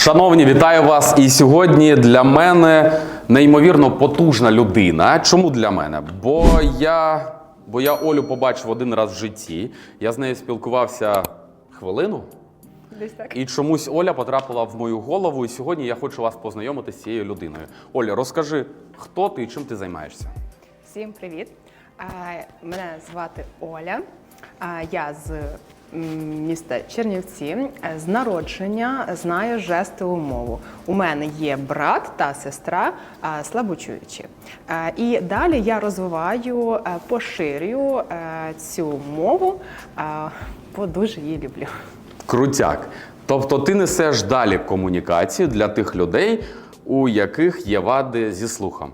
Шановні, вітаю вас! І сьогодні для мене неймовірно потужна людина. Чому для мене? Бо я, бо я Олю побачив один раз в житті. Я з нею спілкувався хвилину. Десь так. І чомусь Оля потрапила в мою голову. І сьогодні я хочу вас познайомити з цією людиною. Оля, розкажи, хто ти і чим ти займаєшся? Всім привіт. Мене звати Оля. Я з міста Чернівці. Е, З народження знаю жестову мову. У мене є брат та сестра а, слабочуючі. Е, І далі я розвиваю, е, поширюю е, цю мову, е, бо дуже її люблю. Крутяк. Тобто ти несеш далі комунікацію для тих людей, у яких є вади зі слухом.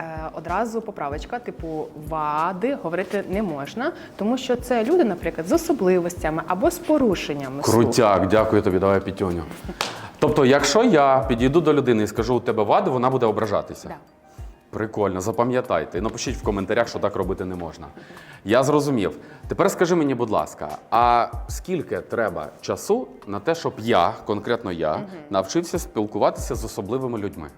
Е, Одразу поправочка, типу вади говорити не можна, тому що це люди, наприклад, з особливостями або з порушеннями. слуху. Крутяк, дякую тобі, давай пітьоню. Тобто, якщо я підійду до людини і скажу, у тебе вади, вона буде ображатися. Да. Прикольно, запам'ятайте. Напишіть в коментарях, що так робити не можна. Я зрозумів. Тепер скажи мені, будь ласка, а скільки треба часу на те, щоб я, конкретно я, навчився спілкуватися з особливими людьми?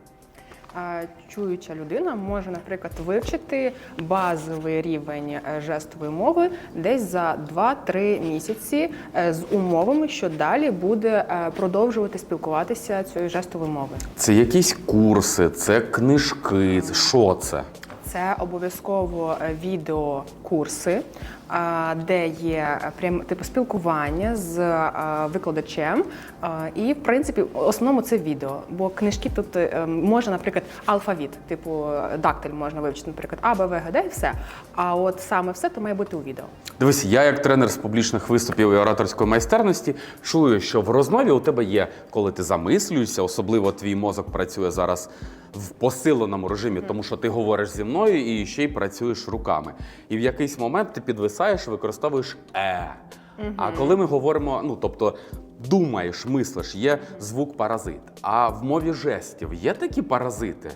Чуюча людина може, наприклад, вивчити базовий рівень е, жестової мови десь за 2-3 місяці е, з умовами, що далі буде е, продовжувати спілкуватися цією жестовою мовою. Це якісь курси, це книжки, що це? Це обов'язково відеокурси, де є прям типу спілкування з викладачем. І в принципі, в основному це відео. Бо книжки тут е, можна, наприклад, алфавіт, типу дактиль можна вивчити, наприклад, А, Б, В, Г, Д і все. А от саме все то має бути у відео. Дивись, я як тренер з публічних виступів і ораторської майстерності чую, що в розмові у тебе є, коли ти замислюєшся, особливо твій мозок працює зараз в посиленому режимі, тому що ти говориш зі мною і ще й працюєш руками. І в якийсь момент ти підвисаєш, використовуєш е. А коли ми говоримо, ну тобто думаєш, мислиш, є звук паразит. А в мові жестів є такі паразити?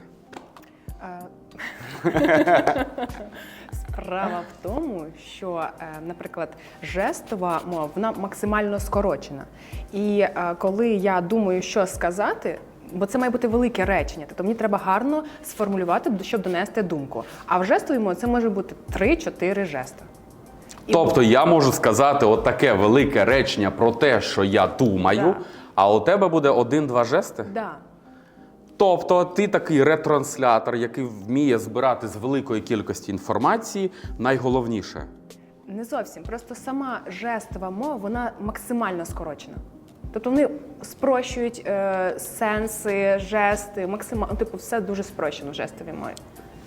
Справа в тому, що, е, наприклад, жестова мова вона максимально скорочена. І е, коли я думаю, що сказати. Бо це має бути велике речення, тобто мені треба гарно сформулювати, щоб донести думку. А в жестовій мові це може бути 3-4 жести. І Тобто я можу сказати от велике речення про те, що я думаю, Да. а у тебе буде один-два жести? Да. Тобто ти такий ретранслятор, який вміє збирати з великої кількості інформації найголовніше. Не зовсім. Просто сама жестова мова вона максимально скорочена. Тобто вони спрощують е, сенси, жести, максимально, типу, все дуже спрощено в жестовій мові.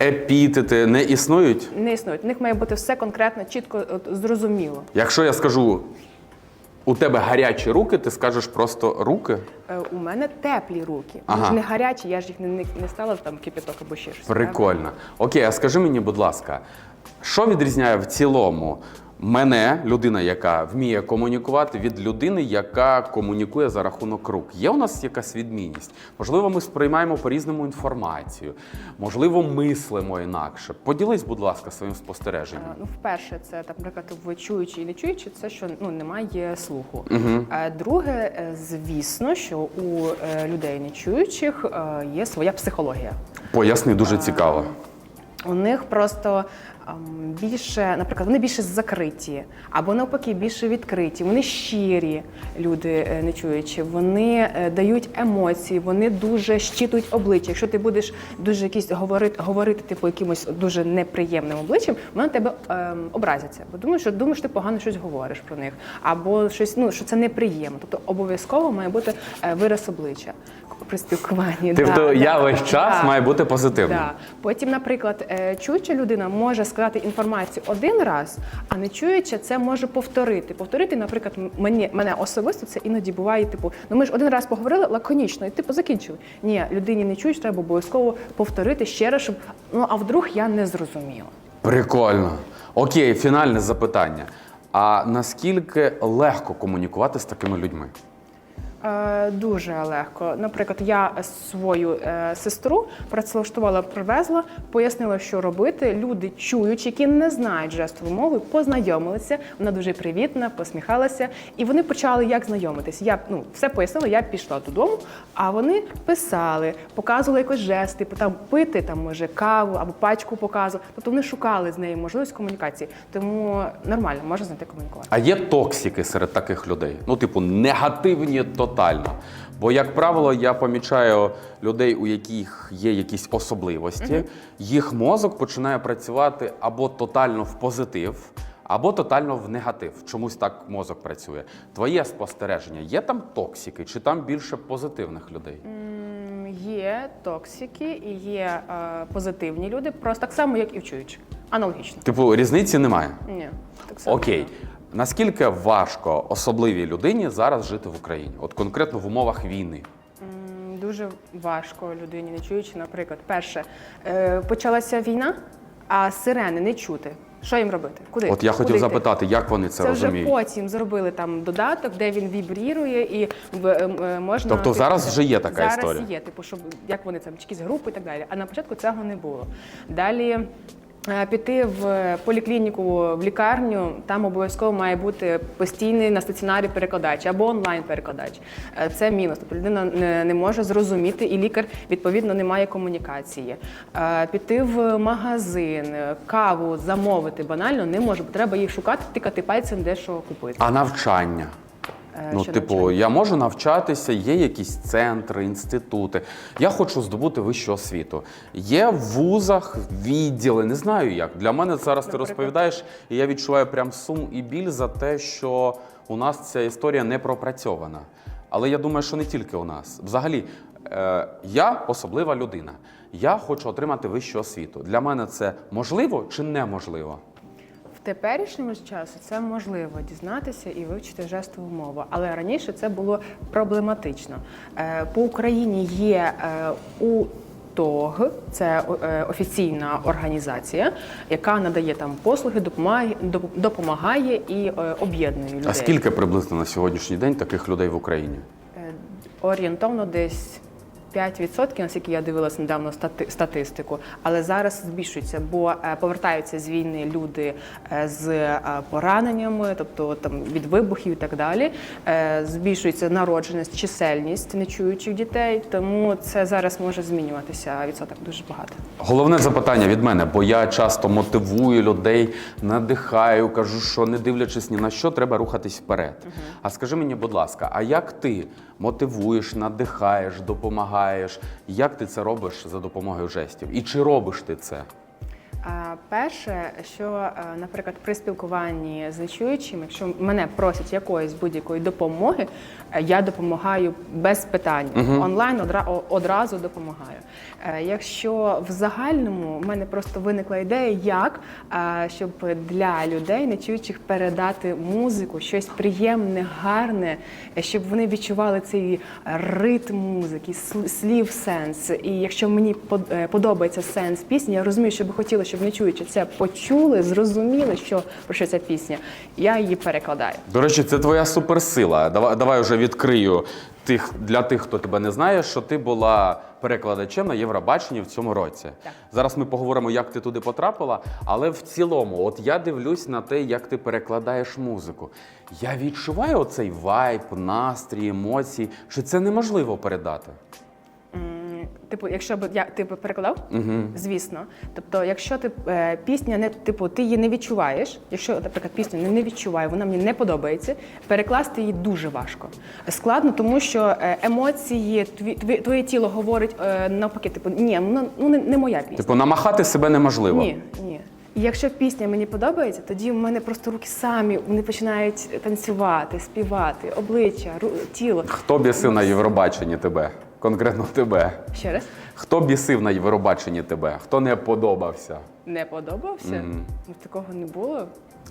Епітети не існують. Не існують. В них має бути все конкретно, чітко, от, зрозуміло. Якщо я скажу, у тебе гарячі руки, ти скажеш просто руки. Е, у мене теплі руки. Ага. Вони ж не гарячі, я ж їх не, не, не стала там кипяток або ще щось. правда? Прикольно. Окей, а скажи мені, будь ласка, що відрізняє в цілому мене, людина, яка вміє комунікувати, від людини, яка комунікує за рахунок рук? Є у нас якась відмінність? Можливо, ми сприймаємо по-різному інформацію, можливо, мислимо інакше. Поділись, будь ласка, своїм спостереженням. Е, Ну, вперше, це наприклад, в чуючі і не чуючі, це що ну немає слуху. Е, Друге, е, звісно, що у людей не чуючих е, є своя психологія. Поясни, дуже цікаво. У них просто більше, наприклад, вони більше закриті, або навпаки, більше відкриті. Вони щирі люди е, не чуючи. Вони е, дають емоції, вони дуже щитують обличчя. Якщо ти будеш дуже якісь говорити, говорити типу якимось дуже неприємним обличчям, вони на тебе ем, образяться. Бо думають, що думаєш, ти погано щось говориш про них, або щось, ну що це неприємно. Тобто обов'язково має бути е, вираз обличчя при спілкуванні. Тобто Да, я да, весь час да. маю бути позитивним. Да. Потім, наприклад, чуюча людина може сказати інформацію один раз, а не чуюча це може повторити. Повторити, наприклад, мені мене особисто це іноді буває. Типу, ну ми ж один раз поговорили лаконічно, і типу закінчили. Ні, людині не чуєш, треба обов'язково повторити ще раз, щоб ну а вдруг я не зрозуміла. Прикольно. Окей, фінальне запитання. А наскільки легко комунікувати з такими людьми? Е, Дуже легко. Наприклад, я свою е, сестру працевлаштувала, привезла, пояснила, що робити. Люди чують, які не знають жестову мову, познайомилися. Вона дуже привітна, посміхалася, і вони почали як знайомитись. Я ну все пояснила, я пішла додому, а вони писали, показували якось жести, там пити там може каву або пачку показу. Тобто вони шукали з нею можливість комунікації. Тому нормально можна знайти комунікувати. А є токсики серед таких людей? Ну, типу, негативні тотально. Бо, як правило, я помічаю людей, у яких є якісь особливості, їх мозок починає працювати або тотально в позитив, або тотально в негатив. Чомусь так мозок працює. Твоє спостереження, є там токсики, чи там більше позитивних людей? Є токсики і є е, позитивні люди, просто так само, як і вчуючі. Аналогічно. Типу, різниці немає. Ні, так само. Окей. Наскільки важко особливій людині зараз жити в Україні? От конкретно в умовах війни? Дуже важко людині, не чуючи, наприклад, перше, е, почалася війна, а сирени не чути. Що їм робити? Куди? От я хотів Куди йти? запитати, як вони це, Це вже розуміють? потім зробили там додаток, де він вібрірує і е, е, можна. Тобто зараз вже є така зараз історія? є, типу, щоб як вони там якісь групи і так далі. А на початку цього не було. Далі. Е, Піти в поліклініку, в лікарню, там обов'язково має бути постійний на стаціонарі перекладач або онлайн перекладач. Е, Це мінус. Тобто людина не, може зрозуміти, і лікар відповідно не має комунікації. Е, Піти в магазин, каву замовити банально не може, бо треба їх шукати, тикати пальцем, де що купити. А навчання? Е, Ну, що типу, навчання? я можу навчатися, є якісь центри, інститути. Я хочу здобути вищу освіту. Є в вузах відділи, не знаю як. Для мене зараз ти розповідаєш, і я відчуваю прям сум і біль за те, що у нас ця історія не пропрацьована. Але я думаю, що не тільки у нас. Взагалі, е, я особлива людина. Я хочу отримати вищу освіту. Для мене це можливо чи неможливо? В теперішньому часу це можливо дізнатися і вивчити жестову мову, але раніше це було проблематично. Е, По Україні є е, у ТОГ, це е, офіційна організація, яка надає там послуги, допомагає, допомагає і об'єднує людей. А скільки приблизно на сьогоднішній день таких людей в Україні? Орієнтовно десь 5%, наскільки я дивилася недавно стати- статистику, але зараз збільшується, бо е, повертаються з війни люди е, з е, пораненнями, тобто там від вибухів і так далі. Збільшується народженість, чисельність нечуючих дітей, тому це зараз може змінюватися відсоток дуже багато. Головне запитання від мене, бо я часто мотивую людей, надихаю, кажу, що не дивлячись ні на що, треба рухатись вперед. А скажи мені, будь ласка, а як ти мотивуєш, надихаєш, допомагаєш? Як ти це робиш за допомогою жестів? І чи робиш ти це? Перше, що, е, наприклад, при спілкуванні з нечуючим, якщо мене просять якоїсь будь-якої допомоги, е, я допомагаю без питань. Онлайн одра- одразу допомагаю. Е, Якщо в загальному в мене просто виникла ідея, як е, щоб для людей нечуючих передати музику, щось приємне, гарне, щоб вони відчували цей ритм музики, слів сенс. І якщо мені е, подобається сенс пісні, я розумію, що би хотіла, щоб не чуючи це почули, зрозуміли, що про що ця пісня. Я її перекладаю. До речі, це твоя суперсила. Давай, давай вже відкрию тих для тих, хто тебе не знає, що ти була перекладачем на Євробаченні в цьому році. Так. Зараз ми поговоримо, як ти туди потрапила. Але в цілому, от я дивлюсь на те, як ти перекладаєш музику. Я відчуваю оцей вайб, настрій, емоції, що це неможливо передати. Типу, якщо б я ти б перекладав, звісно. Тобто, якщо ти е, пісня не типу, ти її не відчуваєш. Якщо, наприклад, пісню не, не відчуваю, вона мені не подобається. Перекласти її дуже важко. Складно, тому що е, емоції, тві, тві, твоє тіло говорить е, навпаки, типу, ні, ну, ну не, не моя пісня. Типу, намахати себе неможливо. Ні, ні. І якщо пісня мені подобається, тоді в мене просто руки самі вони починають танцювати, співати, обличчя, ру, тіло. Хто бісив на Євробаченні тебе? Конкретно тебе. Ще раз. Хто бісив на Євробаченні тебе? Хто не подобався? Не подобався? Ну, такого не було.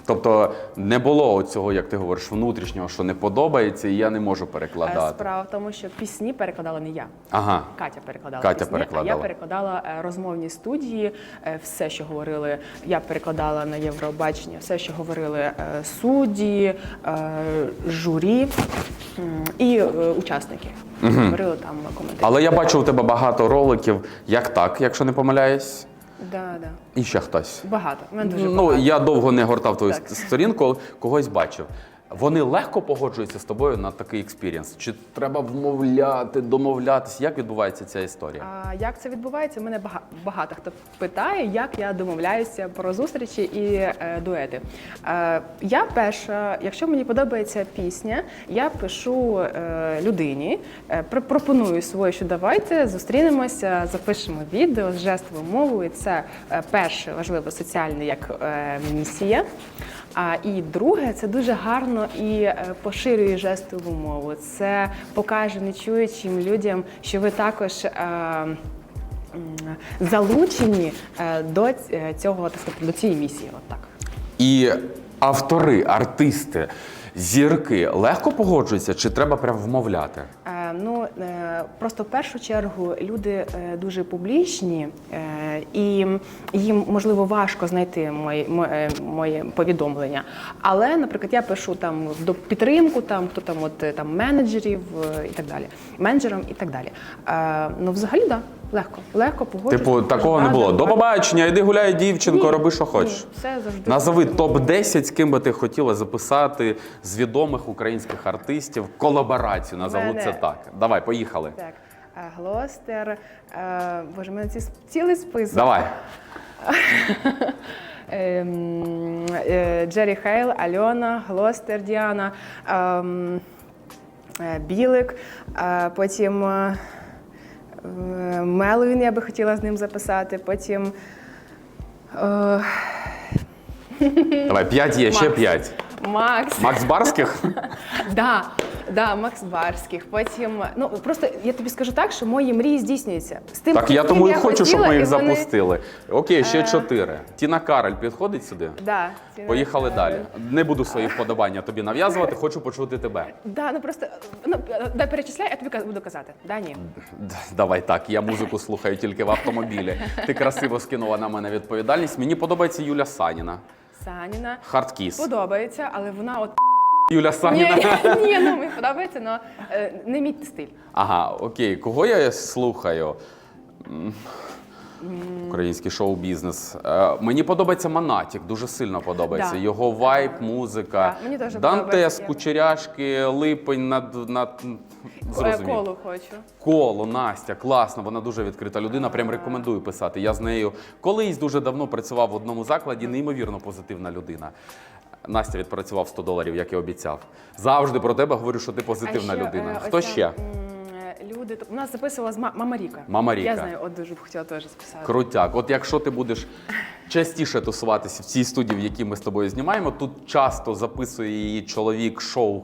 Тобто не було цього, як ти говориш, внутрішнього, що не подобається, і я не можу Е, перекладати. Справа в тому, що пісні перекладала не я. Ага. Катя перекладала Катя пісні, а я перекладала е, розмовні студії, е, все, що говорили. Я перекладала на Євробачення, все, що говорили е, судді, е, журі і е, учасники. Говорили там коментарі. Але я бачу у тебе багато роликів, як так, якщо не помиляюсь, Да, да. і ще хтось. Багато. У мене дуже Ну, я довго не гортав твою Так. сторінку, когось бачив. Вони легко погоджуються з тобою на такий експірієнс? Чи треба вмовляти, домовлятися? Як відбувається ця історія? А як це відбувається? Мене бага- багато хто питає, як я домовляюся про зустрічі і е, дуети. Е, я перша, якщо мені подобається пісня, я пишу е, людині, е, пр- пропоную своє, що давайте зустрінемося, запишемо відео з жестовою мовою. Це е, перше важливо соціальне як е, місія. А і друге, це дуже гарно і е, поширює жестову мову. Це покаже нечуючим людям, що ви також. е, Залучені е, до цього так сказати, до цієї місії. От так. І автори, артисти, зірки легко погоджуються, чи треба прям вмовляти? Ну е, просто в першу чергу люди е, дуже публічні, е, і їм можливо важко знайти моє, моє, повідомлення. Але, наприклад, я пишу там до підтримку, там хто там от там менеджерів і так далі, менеджерам і так далі. Ну, взагалі, да, легко, легко погоджуюсь. Типу, такого не було. До побачення, йди гуляй, дівчинко, Ні, роби, що ні, все завжди Назови топ-10, з ким би ти хотіла записати з відомих українських артистів колаборацію. Назову це так. Давай, поїхали. Так, е, Глостер, е, боже, в мене ці цілий список. Давай. Ем, е, Джері Хейл, Альона, Глостер, Діана, ем, е, Білик, е, потім е, е, Мелвін, я би хотіла з ним записати, потім. е, Давай, п'ять є, ще Макс. п'ять. Макс. Макс Барських? Да, да, Макс Барських. Потім, ну просто я тобі скажу так, що мої мрії здійснюються. З тим, Так я ким тому і хочу, щоб хотіла, ми їх і вони- запустили. Окей, ще Е. чотири. Тіна Кароль підходить сюди? Да, ці- Поїхали далі. Не буду свої вподобання тобі нав'язувати, хочу почути тебе. Да, ну просто ну дай перечисляй, я тобі ка- буду казати. Да, ні. Д- Давай так, я музику слухаю тільки в автомобілі. Ти красиво скинула на мене відповідальність. Мені подобається Юля Саніна. Саніна. Хардкіс. Подобається, але вона от Юля ні, Саніна. ні, ні, ну мені подобається, але не мій стиль. Ага, окей. Кого я слухаю? Український шоу-бізнес. Е, мені подобається Монатік, дуже сильно подобається. Да. Його вайб, музика. Да, мені теж Дантес, подобається. Кучеряшки, Липень над, над... Е, Зрозумів. Колу хочу. Коло, Настя, класно, вона дуже відкрита людина. Прям рекомендую писати. Я з нею колись дуже давно працював в одному закладі, неймовірно позитивна людина. Настя відпрацював 100 доларів, як і обіцяв. Завжди про тебе говорю, що ти позитивна А ще, людина. е, Хто ось ще? м, Люди, у нас записувалась ма- мама Ріка. Мама Ріка. Я знаю, от дуже б хотіла теж записати. Крутяк. От якщо ти будеш частіше тусуватися в цій студії, в якій ми з тобою знімаємо, тут часто записує її чоловік шоу.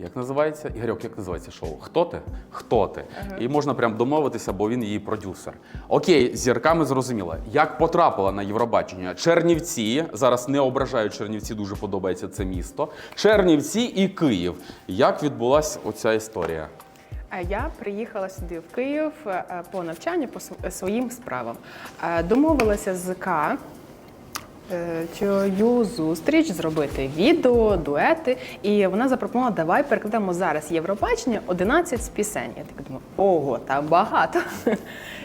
Як називається? Ігорьок, як називається шоу? Хто ти? Хто ти? І можна прям домовитися, бо він її продюсер. Окей, з зірками зрозуміло. Як потрапила на Євробачення? Чернівці. Зараз не ображаю Чернівці, дуже подобається це місто. Чернівці і Київ. Як відбулася оця історія? Я приїхала сюди в Київ е, по навчанню по своїм справам. Е, Домовилася з К. е, Чою зустріч зробити відео, дуети, і вона запропонувала, давай перекладемо зараз Євробачення 11 з пісень. Я так думаю, ого, там багато.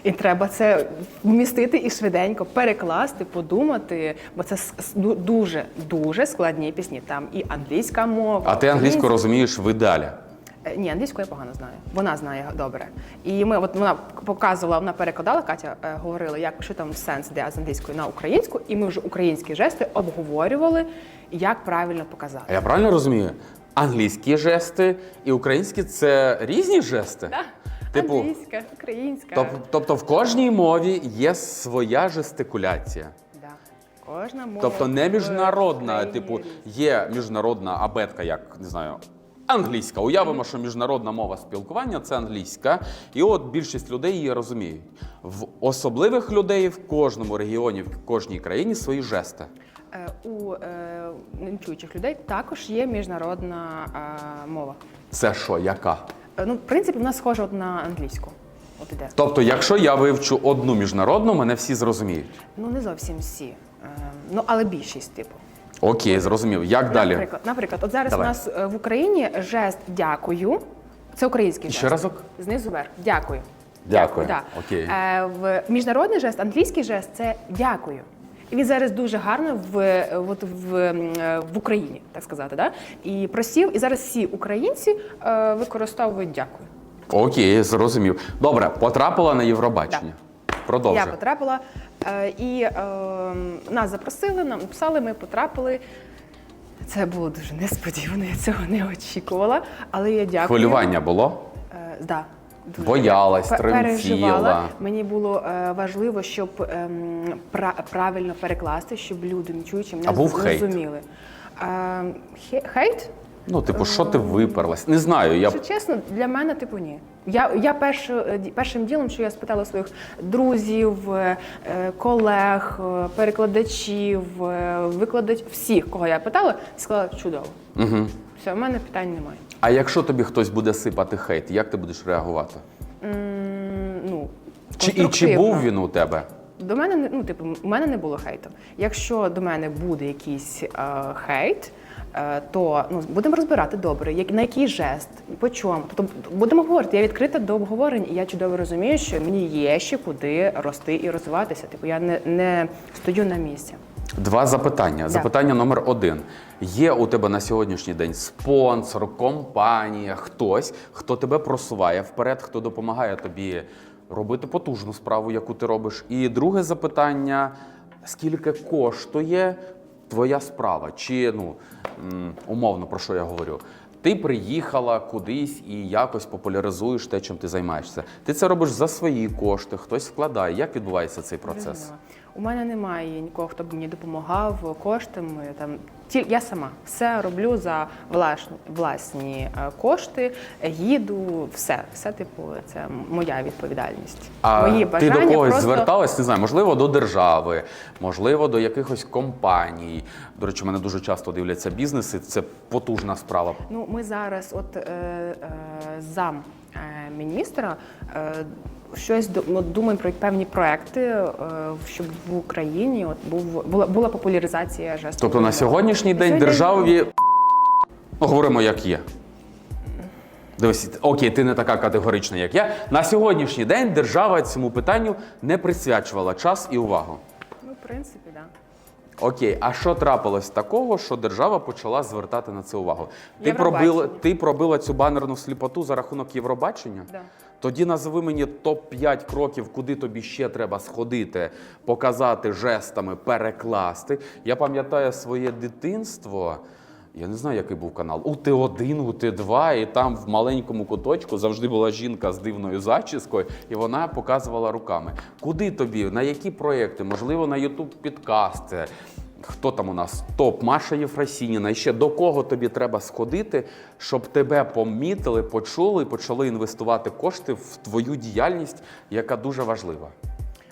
І треба це вмістити і швиденько перекласти, подумати, бо це дуже дуже складні пісні. Там і англійська мова. А ти англійську розумієш в ідеалі. Е, Ні, англійську я погано знаю. Вона знає добре. І ми, от вона показувала, вона перекладала, Катя е, говорила, як що там сенс де з англійської на українську, і ми вже українські жести обговорювали, як правильно показати. А я правильно розумію? Англійські жести і українські це різні жести? Да. Типу, Англійська, українська. тоб- тобто в кожній мові є своя жестикуляція. Да. Кожна мова. Тобто не в міжнародна, типу, різна. є міжнародна абетка, як не знаю. Англійська. Уявимо, що міжнародна мова спілкування це англійська, і от більшість людей її розуміють. В особливих людей в кожному регіоні, в кожній країні свої жести. Е, У е, нечуючих людей також є міжнародна е, мова. Це що, яка? Е, Ну, в принципі, вона схожа от на англійську. От іде. Тобто, якщо я вивчу одну міжнародну, мене всі зрозуміють. Ну, не зовсім всі. Е, Ну, але більшість, типу. Окей, зрозумів. Як далі? Наприклад, наприклад, от зараз Давай. у нас е, в Україні жест дякую. Це український Ще разок? Знизу вверх. Дякую. Дякую. Да. Окей. Е, в міжнародний жест, англійський жест це дякую. І він зараз дуже гарно в, е, от в, е, в Україні, так сказати, да? і просів. І зараз всі українці е, використовують дякую. Окей, зрозумів. Добре, потрапила на Євробачення. Продовжуй. Я потрапила е, і е, нас запросили, нам написали, ми потрапили. Це було дуже несподівано, я цього не очікувала. Але я дякую. Хвилювання було? Е, да, дуже. Боялась, тремтіла. Мені було е, важливо, щоб ем, пра- правильно перекласти, щоб люди не чуючи мене А був хейт? зрозуміли. Е, хейт? Ну, типу, що ти виперлась? Не знаю. Я Якщо чесно, для мене типу ні. Я, я перше, е, першим ділом, що я спитала своїх друзів, е, е, колег, е, перекладачів, е, викладач, всіх, кого я питала, сказала чудово. Угу. Все, в мене питань немає. А якщо тобі хтось буде сипати хейт, як ти будеш реагувати? М, ну, Чи, і чи конструктивно. був він у тебе? До мене не- ну, типу, у мене не було хейту. Якщо до мене буде якийсь е, хейт, то ну, будемо розбирати добре, як, на який жест, по чому. Тобто будемо говорити. Я відкрита до обговорень, і я чудово розумію, що мені є ще куди рости і розвиватися. Типу, я не, не стою на місці. Два запитання. Запитання номер один. Є у тебе на сьогоднішній день спонсор, компанія, хтось, хто тебе просуває вперед, хто допомагає тобі робити потужну справу, яку ти робиш. І друге запитання: скільки коштує твоя справа? Чи ну умовно про що я говорю? Ти приїхала кудись і якось популяризуєш те, чим ти займаєшся. Ти це робиш за свої кошти, хтось вкладає. Як відбувається цей процес? Зрозуміла. У мене немає нікого, хто б мені допомагав коштами. Там я сама все роблю за власні, власні е, кошти, їду, все, все типу, це моя відповідальність. А Мої ти до когось просто... зверталась, не знаю, можливо, до держави, можливо, до якихось компаній. До речі, мене дуже часто дивляться бізнеси. Це потужна справа. Ну, ми зараз, от е, е, зам е, міністра, е, щось ну, думаємо про певні проекти, е, щоб в Україні от був була, була популяризація жесту. Тобто на сьогоднішній день Сьогодні- державі ну, говоримо, як є. Дивись, окей, ти не така категорична, як я. На сьогоднішній день держава цьому питанню не присвячувала час і увагу. Ну, в принципі, так. Да. Окей, а що трапилось такого, що держава почала звертати на це увагу? Ти пробила, ти пробила цю банерну сліпоту за рахунок Євробачення? Да. Тоді назви мені топ-5 кроків, куди тобі ще треба сходити, показати жестами, перекласти. Я пам'ятаю своє дитинство. Я не знаю, який був канал. У Т1, у Т2, і там в маленькому куточку завжди була жінка з дивною зачіскою, і вона показувала руками. Куди тобі, на які проекти? Можливо, на Ютуб підкасти. Хто там у нас? Топ, Маша Єфросініна. І ще до кого тобі треба сходити, щоб тебе помітили, почули і почали інвестувати кошти в твою діяльність, яка дуже важлива.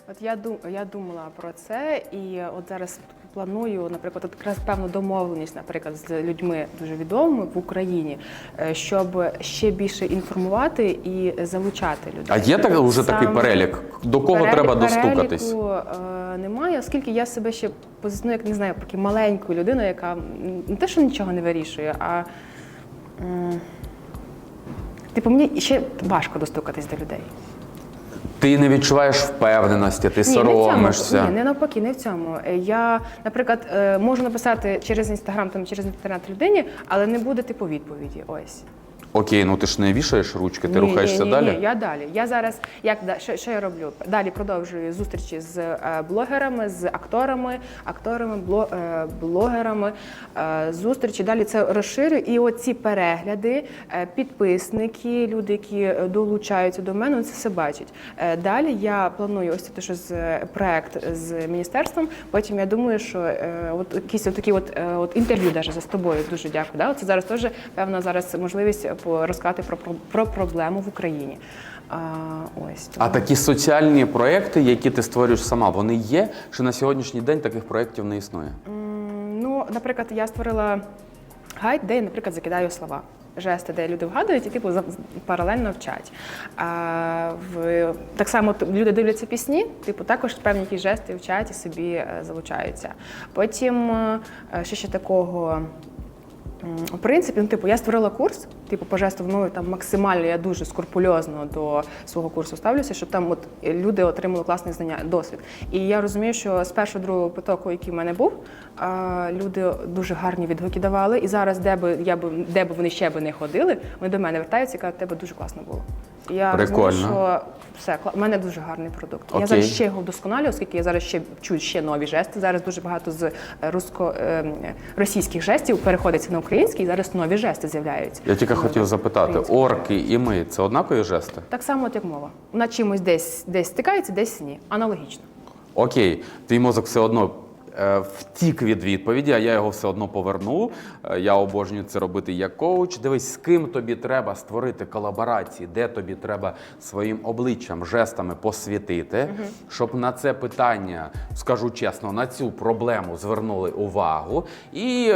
От я дум, думала про це, і от зараз планую, наприклад, от якраз певну домовленість, наприклад, з людьми дуже відомими в Україні, е, щоб ще більше інформувати і залучати людей. А є так, вже такий перелік? До кого Перелік- треба достукатись? Переліку е, немає, оскільки я себе ще позиціоную, як не знаю, поки маленькою людиною, яка не те, що нічого не вирішує, а м, типу мені ще важко достукатись до людей. Ти не відчуваєш впевненості, ти Ні, не в цьому. соромишся. Ні, не навпаки, не в цьому. Е, Я, наприклад, е, можу написати через інстаграм, там через інтернет людині, але не буде типу відповіді. Ось. Окей, ну ти ж не вішаєш ручки, ти Ні, рухаєшся ні, ні, далі. Ні, я далі. Я зараз як що, що я роблю? Далі продовжую зустрічі з е, блогерами, з акторами, акторами, бло, е, блогерами. Е, зустрічі далі це розширю. І оці перегляди, е, підписники, люди, які долучаються до мене, це все бачать. Е, далі я планую ось те, що з проект з міністерством. Потім я думаю, що е, от якісь такі от, е, от інтерв'ю, даже за тобою дуже дякую. Да? Це зараз теж певна зараз можливість розказати про, про, про проблему в Україні. А, ось А такі соціальні проекти, які ти створюєш сама, вони є, чи на сьогоднішній день таких проєктів не існує? М, наприклад, я створила гайд, де я, наприклад, закидаю слова. Жести, де люди вгадують і типу паралельно вчать. А, в, так само люди дивляться пісні, типу також певні якісь жести вчать і собі е, залучаються. Потім е, що ще такого. В принципі, ну, типу, я створила курс, типу, по жестовій мові там максимально я дуже скрупульозно до свого курсу ставлюся, щоб там от люди отримали класне знання, досвід. І я розумію, що з першого другого потоку, який в мене був, люди дуже гарні відгуки давали. І зараз, де би я би де би вони ще би не ходили, вони до мене вертаються і кажуть, тебе дуже класно було. Я Прикольно. розумію, що все, У мене дуже гарний продукт. Окей. Я зараз ще його вдосконалюю, оскільки я зараз ще чую ще нові жести. Зараз дуже багато з е, русско е, російських жестів переходиться на український, і зараз нові жести з'являються. Я тільки хотів запитати: орки і ми це однакові жести? Так само, от як мова. Вона чимось десь десь стикається, десь ні. Аналогічно. Окей, твій мозок все одно втік від відповіді, а я його все одно поверну. Е, Я обожнюю це робити як коуч. Дивись, з ким тобі треба створити колаборації, де тобі треба своїм обличчям, жестами посвітити, щоб на це питання, скажу чесно, на цю проблему звернули увагу і.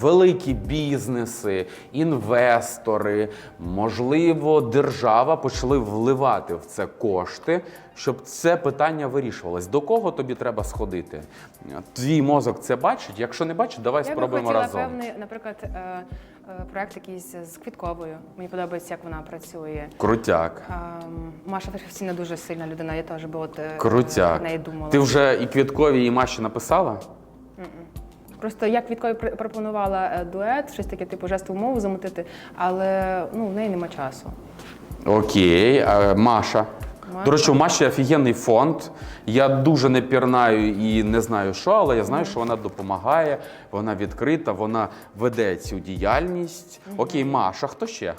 Великі бізнеси, інвестори, можливо, держава почали вливати в це кошти, щоб це питання вирішувалось. До кого тобі треба сходити? Твій мозок це бачить. Якщо не бачить, давай Я би спробуємо хотіла разом. певний, наприклад, е, е, проект якийсь з квітковою. Мені подобається, як вона працює. Крутяк. Ем, Маша Верхівцівна дуже сильна людина. Я теж би от е, Крутяк. про неї думала. Ти вже і квіткові, і Маші написала? Просто я квіткові пр- пропонувала е, дует, щось таке, типу жестову мову замутити, але ну в неї нема часу. Окей, а Маша. Маша. До речі, у Маші офігенний фонд. Я дуже не пірнаю і не знаю що, але я знаю, що вона допомагає, вона відкрита, вона веде цю діяльність. Окей, Маша, хто ще?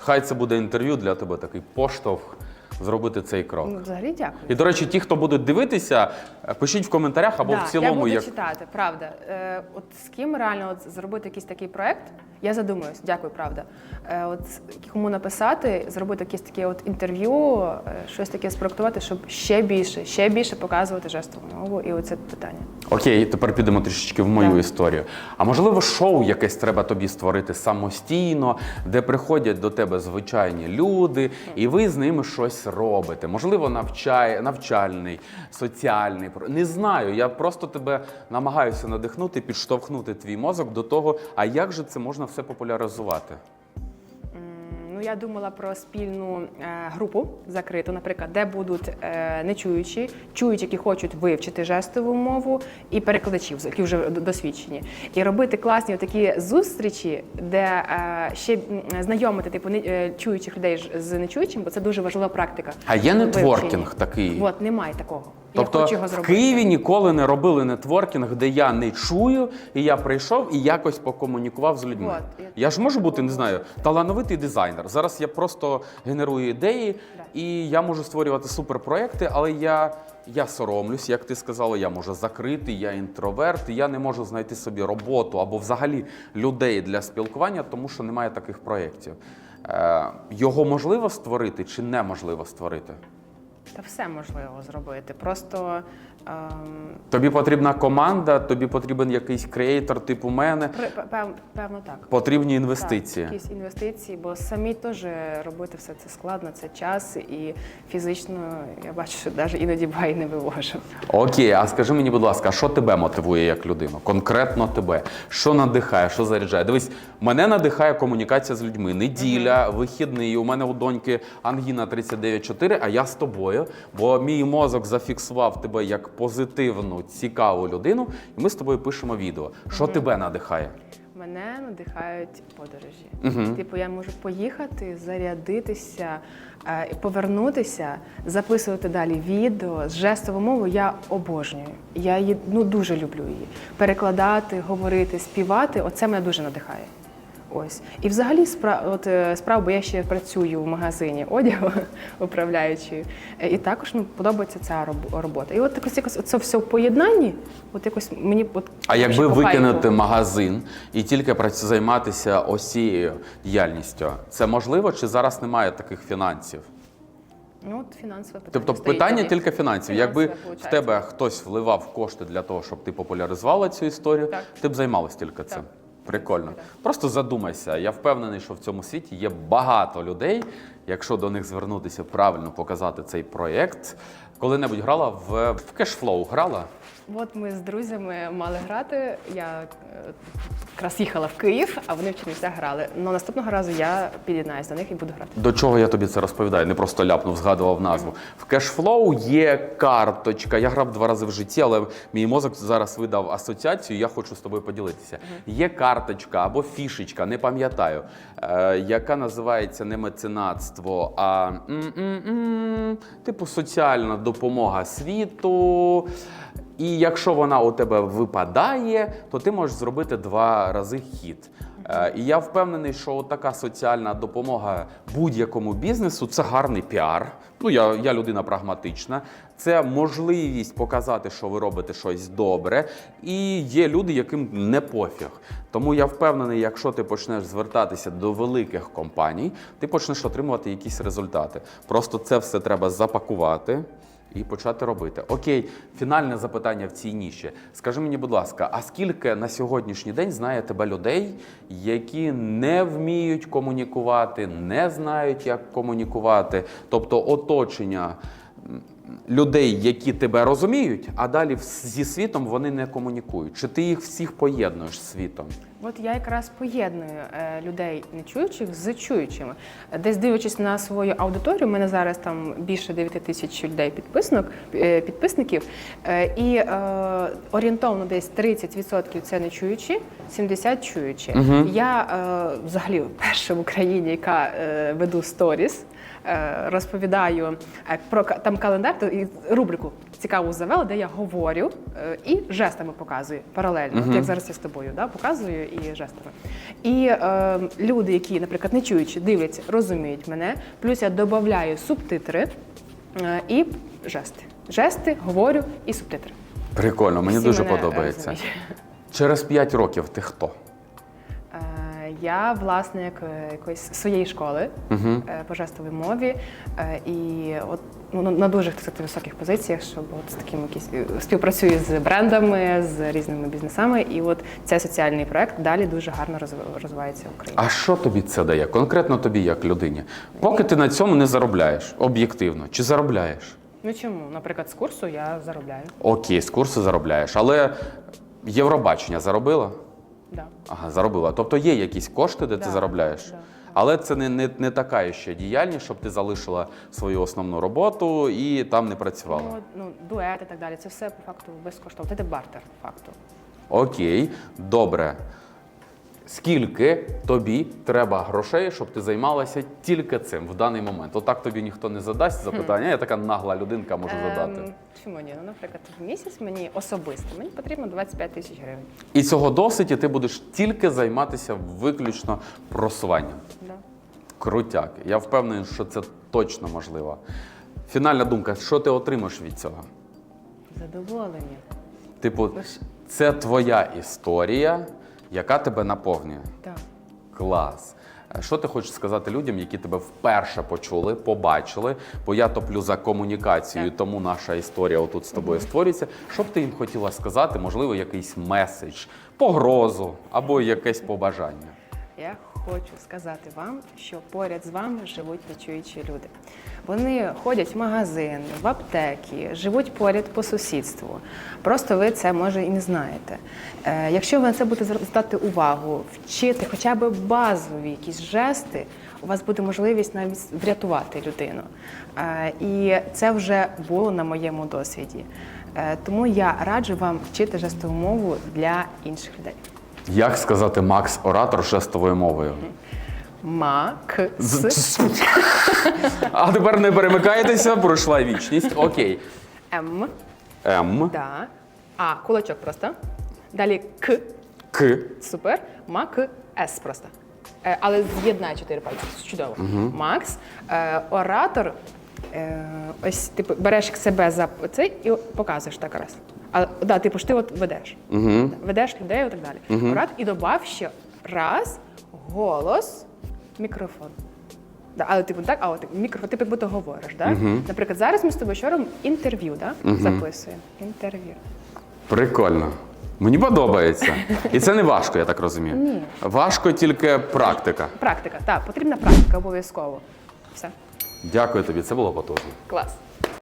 Хай це буде інтерв'ю для тебе, такий поштовх зробити цей крок. Ну, взагалі дякую. І, до речі, ті, хто будуть дивитися, пишіть в коментарях або Да, в цілому, я буду як читати, правда. Е, от з ким реально от зробити якийсь такий проект, я задумуюсь, дякую, правда. Е, от кому написати, зробити якесь таке от інтерв'ю, е, щось таке спроектувати, щоб ще більше, ще більше показувати жестову мову і оце питання. Окей, тепер підемо трішечки в мою Так. історію. А можливо, шоу якесь треба тобі створити самостійно, де приходять до тебе звичайні люди, і ви з ними щось робите. Можливо, навчає, навчальний, соціальний. Не знаю. Я просто тебе намагаюся надихнути, підштовхнути твій мозок до того, а як же це можна все популяризувати? Ну, я думала про спільну е, групу закриту, наприклад, де будуть е, нечуючі, чуючі, які хочуть вивчити жестову мову, і перекладачів, які вже досвідчені. І робити класні такі зустрічі, де е, ще знайомити типу не- чуючих людей з нечуючим, бо це дуже важлива практика. А є нетворкінг такий? От немає такого. Тобто я в. Києві ніколи не робили нетворкінг, де я не чую, і я прийшов і якось покомунікував з людьми. От, я- я ж можу бути, не знаю, талановитий дизайнер. Зараз я просто генерую ідеї, Да. і я можу створювати суперпроекти, але я. Я соромлюсь, як ти сказала, я можу закрити, я інтроверт, і я не можу знайти собі роботу або взагалі людей для спілкування, тому що немає таких проєктів. Е, його можливо створити чи неможливо створити? Та все можливо зробити. Просто Тобі потрібна команда, тобі потрібен якийсь креатор типу мене, певно так. потрібні інвестиції. Так, якісь інвестиції, бо самі теж робити все це складно, це час і фізично я бачу, що навіть іноді буває не вивожу. Окей, а скажи мені, будь ласка, що тебе мотивує як людину? Конкретно тебе? Що надихає, що заряджає? Дивись, мене надихає комунікація з людьми. Неділя, вихідний. У мене у доньки ангіна 39.4, а я з тобою, бо мій мозок зафіксував тебе як позитивну, цікаву людину, і ми з тобою пишемо відео. Що тебе надихає? Мене надихають подорожі. Типу, я можу поїхати, зарядитися, е, повернутися, записувати далі відео з жестовою мовою. Я обожнюю. Я її ну дуже люблю її. Перекладати, говорити, співати оце мене дуже надихає. Ось. І взагалі справа, от, е, справа, бо я ще працюю в магазині одягу управляючою. Е, І також ну, подобається ця робота. І от якось, якось це все в поєднанні, от якось мені от А якби викинути магазин і тільки займатися ось цією діяльністю, це можливо чи зараз немає таких фінансів? Ну, от фінансове питання. Тобто стоїть питання тоді. тільки фінансів. Якби в тебе хтось вливав кошти для того, щоб ти популяризувала цю історію, Так. ти б займалась тільки цим. Прикольно. Просто задумайся. Я впевнений, що в цьому світі є багато людей. Якщо до них звернутися, правильно показати цей проєкт. Коли-небудь грала в, в кешфлоу грала? От ми з друзями мали грати. Я е, якраз їхала в Київ, а вони в Чернівцях грали. Ну наступного разу я під'єднаюся до них і буду грати. До чого я тобі це розповідаю? Не просто ляпнув, згадував назву. В кешфлоу є карточка. Я грав два рази в житті, але мій мозок зараз видав асоціацію. Я хочу з тобою поділитися. Є карточка або фішечка, не пам'ятаю, е, яка називається не меценатство, а типу соціальна допомога світу. І якщо вона у тебе випадає, то ти можеш зробити два рази хід. Е, І я впевнений, що така соціальна допомога будь-якому бізнесу це гарний піар. Ну, я, я людина прагматична. Це можливість показати, що ви робите щось добре. І є люди, яким не пофіг. Тому я впевнений, якщо ти почнеш звертатися до великих компаній, ти почнеш отримувати якісь результати. Просто це все треба запакувати. І почати робити. Окей, фінальне запитання в цій ніші. Скажи мені, будь ласка, а скільки на сьогоднішній день знає тебе людей, які не вміють комунікувати, не знають, як комунікувати, тобто оточення людей, які тебе розуміють, а далі зі світом вони не комунікують? Чи ти їх всіх поєднуєш з світом? От я якраз поєдную е, людей не чуючих з чуючими. Десь дивлячись на свою аудиторію, у мене зараз там більше 9 тисяч людей підписник, е, підписників, е, і е, орієнтовно десь 30% це не чуючі, 70 чуючі. Я е, взагалі перша в Україні, яка е, веду сторіс. Е, Розповідаю е, про там календар то і рубрику цікаву завела, де я говорю е, і жестами показую паралельно, От як зараз я з тобою да, показую і жестами. І е, люди, які, наприклад, не чуючи, дивляться, розуміють мене, плюс я додаю субтитри е, і жести. Жести, говорю і субтитри. Прикольно, мені Всі дуже мене подобається. розуміють. Через 5 років ти хто? Я власник е, якоїсь своєї школи е, по жестовій мові, е, і от ну, на- дуже так сказати, високих позиціях, щоб от з таким якісь співпрацюю з брендами, з різними бізнесами. І от цей соціальний проект далі дуже гарно розвивається в Україні. А що тобі це дає? Конкретно тобі, як людині? Поки ти на цьому не заробляєш, об'єктивно, чи заробляєш? Ну чому? Наприклад, з курсу я заробляю. Окей, з курсу заробляєш, але Євробачення заробила? Да. Ага, заробила. Тобто є якісь кошти, де ти заробляєш. да. Але це не, не, не така ще діяльність, щоб ти залишила свою основну роботу і там не працювала. Ну, ну, дует і так далі. Це все по факту безкоштовно. Це бартер по факту. Окей, добре. Скільки тобі треба грошей, щоб ти займалася тільки цим в даний момент? Отак тобі ніхто не задасть запитання. Я така нагла людинка можу задати. Ні? Ну, наприклад, в місяць мені особисто мені потрібно 25 тисяч гривень. І цього досить, і ти будеш тільки займатися виключно просуванням. Да. Крутяк. Я впевнений, що це точно можливо. Фінальна думка: що ти отримаєш від цього? Задоволення. Типу, це твоя історія, яка тебе наповнює. Так. Клас. Е, Що ти хочеш сказати людям, які тебе вперше почули, побачили? Бо я топлю за комунікацію, Так. тому наша історія отут з тобою створюється. Що б ти їм хотіла сказати? Можливо, якийсь меседж, погрозу або якесь побажання. Я хочу сказати вам, що поряд з вами живуть нечуючі люди. Вони ходять в магазин, в аптеки, живуть поряд по сусідству. Просто ви це може і не знаєте. Е, якщо ви на це будете звертати увагу, вчити хоча б базові якісь жести, у вас буде можливість навіть врятувати людину. Е, і це вже було на моєму досвіді. Е, тому я раджу вам вчити жестову мову для інших людей. Як сказати Макс оратор жестовою мовою? Макс. А тепер не перемикайтеся, пройшла вічність. Окей. М. М, Да. А, кулачок просто. Далі К. К, Супер. Мак. С просто. Е, але з'єднає чотири пальці. Чудово. Макс. Е, оратор. Е, ось типу береш себе за цей і показуєш так раз. А, да, типу ж ти от ведеш. Угу. Ведеш людей і так далі. Оратор і добав ще раз голос, мікрофон. Да, але типу так, а от мікрофон, ти як будто говориш. Да? Наприклад, зараз ми з тобою що робимо інтерв'ю, да? записуємо. Інтерв'ю. Прикольно. Мені подобається. І це не важко, я так розумію. Ні. Важко тільки практика. Практика, так, потрібна практика обов'язково. Все. Дякую тобі, це було потужно. Клас.